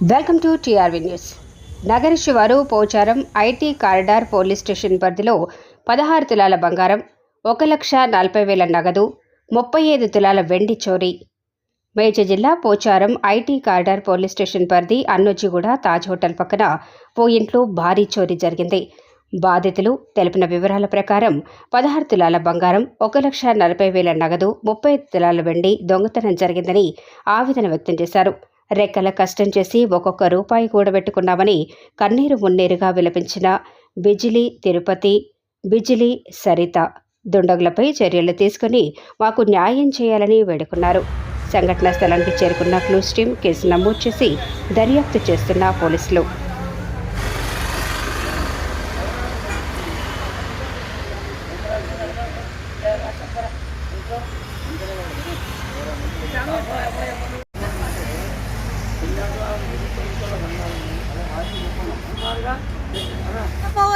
Welcome to TRV news. నగర శివారు Pocharam IT corridor police station పరిధిలో పదహారు తులాల బంగారం ఒక లక్ష నలభై వేల నగదు ముప్పై ఐదు తులాల వెండి చోరీ. మేడ్చల్ జిల్లా Pocharam IT corridor police station పరిధి అన్నోజిగూడ తాజ్ హోటల్ పక్కన ఓ ఇంట్లో భారీ చోరీ జరిగింది. బాధితులు తెలిపిన వివరాల ప్రకారం పదహారు తులాల బంగారం ఒక లక్ష నలభై వేల నగదు ముప్పై ఐదు తులాల వెండి దొంగతనం జరిగిందని ఆవేదన వ్యక్తం చేశారు. రెక్కల కష్టం చేసి ఒక్కొక్క రూపాయి కూడబెట్టుకున్నామని కన్నీరు మున్నీరుగా విలపించిన బిజిలీ తిరుపతి బిజిలీ సరిత దుండగులపై చర్యలు తీసుకుని మాకు న్యాయం చేయాలని వేడుకున్నారు. సంఘటనా స్థలానికి చేరుకున్న క్లూస్ టీం కేసు నమోదు చేసి దర్యాప్తు చేస్తున్న పోలీసులు.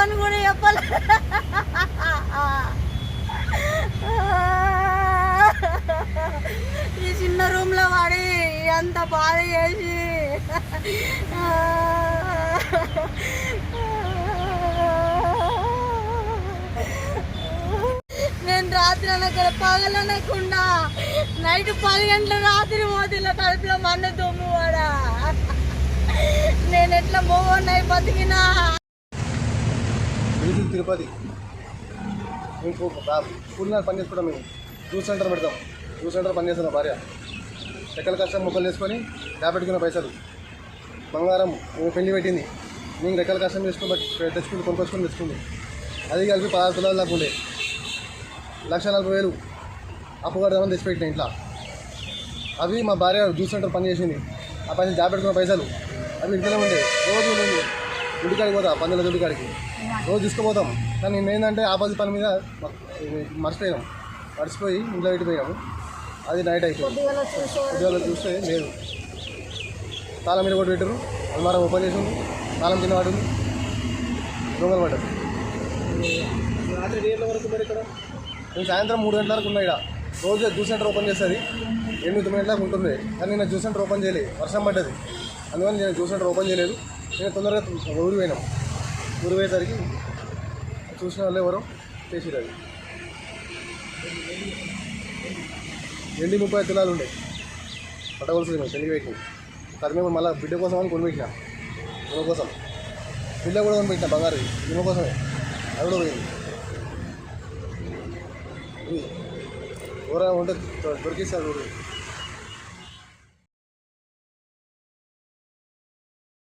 అని కూడా చెప్పాలి. ఈ చిన్న రూమ్లో వాడి అంత బాధ చేసి. నేను రాత్రి అనగా పగలనకుండా నైట్ పది గంటల రాత్రి పోతుల కడుపులో మన్న దుమ్ము వాడా. నేను ఎట్లా మోగొన్నాయి బతికినా? విజిల్ తిరుపతి. మేము పో- పని చేసుకుంటాం మేము. జ్యూస్ సెంటర్ పెడతాం. జ్యూస్ సెంటర్ పని భార్య. చెక్కల కష్టం ముక్కలు చేసుకొని దాపెట్టుకున్న పైసలు. బంగారం మేము పెళ్ళి పెట్టింది. మేము రెక్కల కష్టం చేసుకుని బట్ తెచ్చుకుంది కొనుక్కొచ్చుకొని తెచ్చుకుంది. అది కలిపి పదహారు తులాలు దాకా ఉండే. లక్ష నలభై వేలు అప్పు కడదామని తెచ్చిపెట్టిన ఇంట్లో. అవి మా భార్య జ్యూస్ సెంటర్ పని చేసింది. ఆ పని పెట్టుకున్న పైసలు. అవి ఇంట్లోనే ఉండే. రోజు నేను దుడికాడికి పోతా పందుల దుడికాడికి రోజు తీసుకుపోతాం కానీ నిన్న ఏంటంటే ఆపోజిట్ పని మీద మ- మర్చిపోయినాం మర్చిపోయి ఇంట్లో పెట్టిపోయాము అది నైట్ అయిపోయింది. పొద్దుగాల చూస్తే లేదు. తాళం మీద కొట్టి పెట్టారు అల్మారం ఓపెన్ చేసి ఉంది తాళం కింద పడింది. దొంగలు పడ్డారు. నేను సాయంత్రం మూడు గంటల వరకు ఉన్నాయి ఇక్కడ రోజు జ్యూస్ సెంటర్ ఓపెన్ చేస్తుంది. ఎనిమిది తొమ్మిది గంటలకు ఉంటుంది కానీ నేను జ్యూస్ సెంటర్ ఓపెన్ చేయలేదు వర్షం పడ్డది. అందువల్ల నేను జ్యూస్ సెంటర్ ఓపెన్ చేయలేదు. నేను తొందరగా ఊరి పోయినాం. ఊరి పోయేసరికి చూసిన వాళ్ళు ఎవరో చేసిరు అది. ఎండి ముప్పై ఐదు తులాలు ఉండే. పట్టవలసింది మేము పెళ్ళి పెట్టింది తర్వాత మేము మళ్ళీ బిడ్డ కోసం అని కొనిపెట్టిన. ఇమ కోసం. బిడ్డ కూడా కొనిపెట్టిన బంగారు. ఇమ కోసమే. అది కూడా పోయింది. ఇది. ఎవరైనా ఉంటే దొరికిస్తారు